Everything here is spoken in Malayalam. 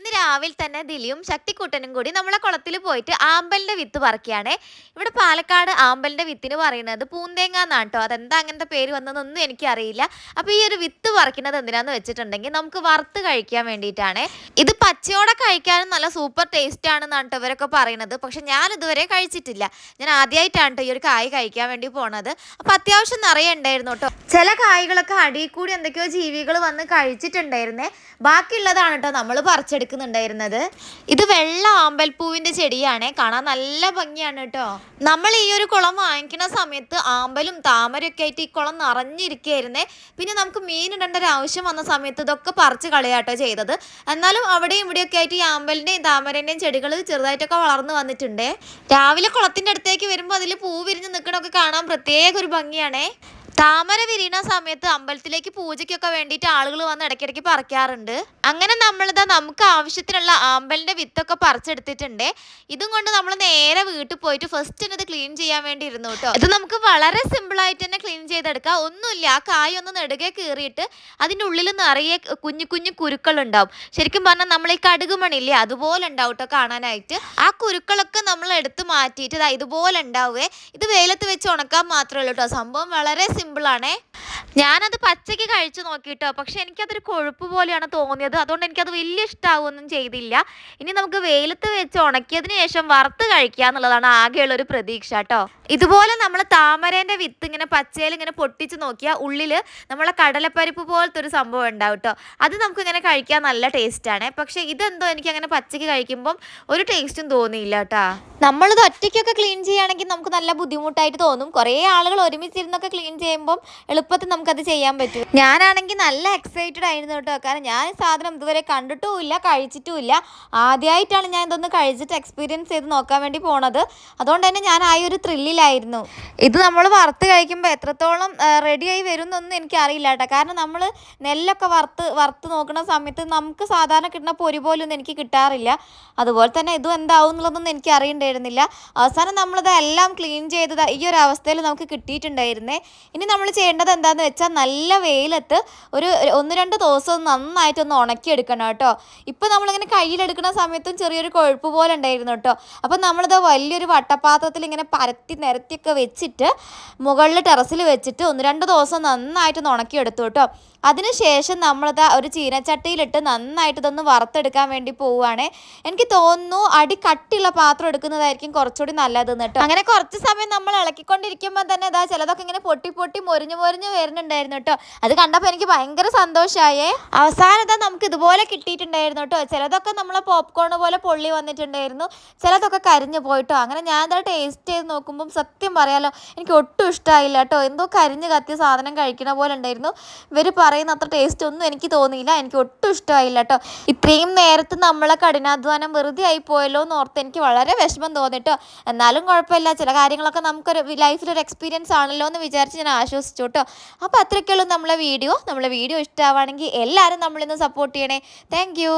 ഇന്ന് രാവിലെ തന്നെ ദിലിയും ശക്തിക്കുട്ടനും കൂടി നമ്മളെ കുളത്തിൽ പോയിട്ട് ആമ്പലിന്റെ വിത്ത് പറിക്കുകയാണേ. ഇവിടെ പാലക്കാട് ആമ്പലിന്റെ വിത്തിന് പറയുന്നത് പൂന്തേങ്ങ എന്നാണ് കേട്ടോ അതെന്താ അങ്ങനത്തെ പേര് വന്നതെന്നൊന്നും എനിക്കറിയില്ല. അപ്പോൾ ഈ ഒരു വിത്ത് പറിക്കുന്നത് എന്തിനാന്ന് വെച്ചിട്ടുണ്ടെങ്കിൽ നമുക്ക് വറുത്ത് കഴിക്കാൻ വേണ്ടിയിട്ടാണ്. ഇത് പച്ചയോടെ കഴിക്കാനും നല്ല സൂപ്പർ ടേസ്റ്റ് ആണെന്നാണ് കേട്ടോ ഇവരൊക്കെ പറയുന്നത്. പക്ഷെ ഞാൻ ഇതുവരെ കഴിച്ചിട്ടില്ല. ഞാൻ ആദ്യമായിട്ടാണ് കേട്ടോ ഈ ഒരു കായ് കഴിക്കാൻ വേണ്ടി പോണത്. അപ്പോൾ അത്യാവശ്യം നിറയെ ഉണ്ടായിരുന്നു കേട്ടോ ചില കായ്കളൊക്കെ അടിയിൽ കൂടി എന്തൊക്കെയോ ജീവികൾ വന്ന് കഴിച്ചിട്ടുണ്ടായിരുന്നേ. ബാക്കിയുള്ളതാണ് കേട്ടോ നമ്മൾ പറിച്ചെടുക്കുന്നുണ്ടായിരുന്നത് ഇത് വെള്ള ആമ്പൽപ്പൂവിന്റെ ചെടിയാണ്. കാണാൻ നല്ല ഭംഗിയാണ് കേട്ടോ. നമ്മൾ ഈ ഒരു കുളം വാങ്ങിക്കുന്ന സമയത്ത് ആമ്പലും താമരയൊക്കെ ആയിട്ട് ഈ കുളം നിറഞ്ഞിരിക്കുകയായിരുന്നേ. പിന്നെ നമുക്ക് മീൻ ഇടേണ്ട ഒരു ആവശ്യം വന്ന സമയത്ത് ഇതൊക്കെ പറിച്ച് കളയാട്ടോ ചെയ്തത്. എന്നാലും അവിടെയും ഇവിടെയൊക്കെ ആയിട്ട് ഈ ആമ്പലിന്റെയും താമരന്റെയും ചെടികൾ ചെറുതായിട്ടൊക്കെ വളർന്നു വന്നിട്ടുണ്ട്. രാവിലെ കുളത്തിന്റെ അടുത്തേക്ക് വരുമ്പോൾ അതിൽ പൂ വിരിഞ്ഞ് നിൽക്കണമൊക്കെ കാണാൻ പ്രത്യേക ഒരു ഭംഗിയാണേ. താമര വിരിയണ സമയത്ത് അമ്പലത്തിലേക്ക് പൂജയ്ക്കൊക്കെ വേണ്ടിയിട്ട് ആളുകൾ വന്ന് ഇടയ്ക്കിടയ്ക്ക് പറിക്കാറുണ്ട്. അങ്ങനെ നമ്മളിതാ നമുക്ക് ആവശ്യത്തിനുള്ള ആമ്പലിന്റെ വിത്തൊക്കെ പറിച്ചെടുത്തിട്ടുണ്ട്. ഇതും കൊണ്ട് നമ്മൾ നേരെ വീട്ടിൽ പോയിട്ട് ഫസ്റ്റ് ഇത് ക്ലീൻ ചെയ്യാൻ വേണ്ടി ഇരുന്നു കേട്ടോ ഇത് നമുക്ക് വളരെ സിമ്പിൾ ആയിട്ട് തന്നെ ക്ലീൻ ചെയ്തെടുക്കാം. ഒന്നുമില്ല ആ കായ ഒന്ന് നെടുകെ കീറിയിട്ട് അതിന്റെ ഉള്ളിൽ നിറയെ കുഞ്ഞു കുഞ്ഞു കുരുക്കൾ ഉണ്ടാവും ശരിക്കും പറഞ്ഞാൽ നമ്മൾ ഈ കടുക് മണില്ലേ അതുപോലെ ഉണ്ടാവും കേട്ടോ കാണാനായിട്ട്. ആ കുരുക്കളൊക്കെ നമ്മൾ എടുത്ത് മാറ്റിയിട്ട് ഇതുപോലെ ഉണ്ടാവുകയെ ഇത് വെയിലത്ത് വെച്ച് ഉണക്കാൻ മാത്രമേ ഉള്ളൂ കേട്ടോ സംഭവം വളരെ സിമ്പിൾ ആണേ ഞാനത് പച്ചയ്ക്ക് കഴിച്ചു നോക്കിയിട്ടോ പക്ഷെ എനിക്കതൊരു കൊഴുപ്പ് പോലെയാണ് തോന്നിയത്. അതുകൊണ്ട് എനിക്കത് വലിയ ഇഷ്ടമാവുകയൊന്നും ചെയ്തില്ല. ഇനി നമുക്ക് വെയിലത്ത് വെച്ച് ഉണക്കിയതിന് ശേഷം വറുത്ത് കഴിക്കുക എന്നുള്ളതാണ് ആകെയുള്ള ഒരു പ്രതീക്ഷ കേട്ടോ. ഇതുപോലെ നമ്മൾ താമരേന്റെ വിത്ത് ഇങ്ങനെ പച്ചയിൽ ഇങ്ങനെ പൊട്ടിച്ച് നോക്കിയാൽ ഉള്ളിൽ നമ്മളെ കടലപ്പരിപ്പ് പോലത്തെ ഒരു സംഭവം ഉണ്ടാവും കേട്ടോ. അത് നമുക്ക് ഇങ്ങനെ കഴിക്കാൻ നല്ല ടേസ്റ്റാണ്. പക്ഷെ ഇതെന്തോ എനിക്ക് അങ്ങനെ പച്ചയ്ക്ക് കഴിക്കുമ്പം ഒരു ടേസ്റ്റും തോന്നിയില്ല കേട്ടോ. നമ്മളിത് ഒറ്റയ്ക്കൊക്കെ ക്ലീൻ ചെയ്യുകയാണെങ്കിൽ നമുക്ക് നല്ല ബുദ്ധിമുട്ടായിട്ട് തോന്നും. കുറേ ആളുകൾ ഒരുമിച്ചിരുന്നൊക്കെ ക്ലീൻ ചെയ്യുമ്പം എളുപ്പത്തിൽ നമുക്കത് ചെയ്യാൻ പറ്റും. ഞാനാണെങ്കിൽ നല്ല എക്സൈറ്റഡ് ആയിരുന്നു കേട്ടോ. കാരണം ഞാൻ സാധനം ഇതുവരെ കണ്ടിട്ടുമില്ല കഴിച്ചിട്ടുമില്ല. ആദ്യമായിട്ടാണ് ഞാൻ ഇതൊന്ന് കഴിച്ചിട്ട് എക്സ്പീരിയൻസ് ചെയ്ത് നോക്കാൻ വേണ്ടി പോണത്. അതുകൊണ്ട് തന്നെ ഞാൻ ആ ഒരു ത്രില്ലിലായിരുന്നു ഇത് നമ്മൾ വറുത്ത് കഴിക്കുമ്പോൾ എത്രത്തോളം റെഡിയായി വരും എന്നൊന്നും എനിക്കറിയില്ല കേട്ടോ. കാരണം നമ്മൾ നെല്ലൊക്കെ വറുത്ത് വറുത്ത് നോക്കുന്ന സമയത്ത് നമുക്ക് സാധാരണ കിട്ടുന്ന പൊരി പോലൊന്നും എനിക്ക് കിട്ടാറില്ല. അതുപോലെ തന്നെ ഇതും എന്താവും എന്നുള്ളതൊന്നും എനിക്ക് അറിയണ്ടായിരുന്നില്ല. അവസാനം നമ്മളിത് എല്ലാം ക്ലീൻ ചെയ്തത് ഈ ഒരു അവസ്ഥയിൽ നമുക്ക് കിട്ടിയിട്ടുണ്ടായിരുന്നേ. ഇനി നമ്മൾ ചെയ്യേണ്ടത് എന്താണെന്ന് വെച്ചാൽ നല്ല വെയിലത്ത് ഒരു ഒന്ന് രണ്ട് ദിവസം ഒന്ന് നന്നായിട്ടൊന്ന് ഉണക്കിയെടുക്കണം കേട്ടോ. ഇപ്പം നമ്മളിങ്ങനെ കയ്യിലെടുക്കുന്ന സമയത്തും ചെറിയൊരു കൊഴുപ്പ് പോലെ ഉണ്ടായിരുന്നു കേട്ടോ. അപ്പം നമ്മളിത് വലിയൊരു വട്ടപാത്രത്തിൽ ഇങ്ങനെ പരത്തി നിരത്തിയൊക്കെ വെച്ചിട്ട് മുകളിൽ ടെറസിൽ വെച്ചിട്ട് ഒന്ന് രണ്ട് ദിവസം നന്നായിട്ടൊന്ന് ഉണക്കിയെടുത്തു കേട്ടോ. അതിനുശേഷം നമ്മളിത് ഒരു ചീനച്ചട്ടിയിലിട്ട് നന്നായിട്ട് ഇതൊന്ന് വറുത്തെടുക്കാൻ വേണ്ടി പോവുകയാണ്. എനിക്ക് തോന്നുന്നു അടി കട്ടിയുള്ള പാത്രം എടുക്കുന്നതായിരിക്കും കുറച്ചുകൂടി നല്ലതെന്ന് കേട്ടോ. അങ്ങനെ കുറച്ച് സമയം നമ്മൾ ഇളക്കിക്കൊണ്ടിരിക്കുമ്പോൾ തന്നെ ഇതാ ചിലതൊക്കെ ഇങ്ങനെ പൊട്ടി മൊരിഞ്ഞ് മൊരിഞ്ഞ് വരുന്നുണ്ടായിരുന്നു കേട്ടോ. അത് കണ്ടപ്പോൾ എനിക്ക് ഭയങ്കര സന്തോഷമായേ അവസാനത്തെ നമുക്ക് ഇതുപോലെ കിട്ടിയിട്ടുണ്ടായിരുന്നു കേട്ടോ. ചിലതൊക്കെ നമ്മളെ പോപ്കോൺ പോലെ പൊള്ളി വന്നിട്ടുണ്ടായിരുന്നു. ചിലതൊക്കെ കരിഞ്ഞു പോയിട്ടോ അങ്ങനെ ഞാൻ എന്താ ടേസ്റ്റ് ചെയ്ത് നോക്കുമ്പം സത്യം പറയാലോ എനിക്ക് ഒട്ടും ഇഷ്ടമായില്ല കേട്ടോ. എന്തോ കരിഞ്ഞ് കത്തിയ സാധനം കഴിക്കണ പോലെ ഉണ്ടായിരുന്നു. ഇവർ പറയുന്ന അത്ര ടേസ്റ്റ് ഒന്നും എനിക്ക് തോന്നിയില്ല. എനിക്ക് ഒട്ടും ഇഷ്ടമായില്ല കേട്ടോ. ഇത്രയും നേരത്ത് നമ്മളെ കഠിനാധ്വാനം വെറുതെ ആയി പോയല്ലോ എന്ന് ഓർത്ത് എനിക്ക് വളരെ വിഷമം തോന്നിട്ടോ എന്നാലും കുഴപ്പമില്ല. ചില കാര്യങ്ങളൊക്കെ നമുക്കൊരു ലൈഫിലൊരു എക്സ്പീരിയൻസ് ആണല്ലോ എന്ന് വിചാരിച്ച് ഞാൻ ആശ്വസിച്ചു കേട്ടോ അപ്പോൾ അത്രയ്ക്കുള്ളൂ നമ്മളെ വീഡിയോ. നമ്മളെ വീഡിയോ ഇഷ്ടമാവുകയാണെങ്കിൽ എല്ലാവരും നമ്മളിന്ന് സപ്പോർട്ട് ചെയ്യണേ. Thank you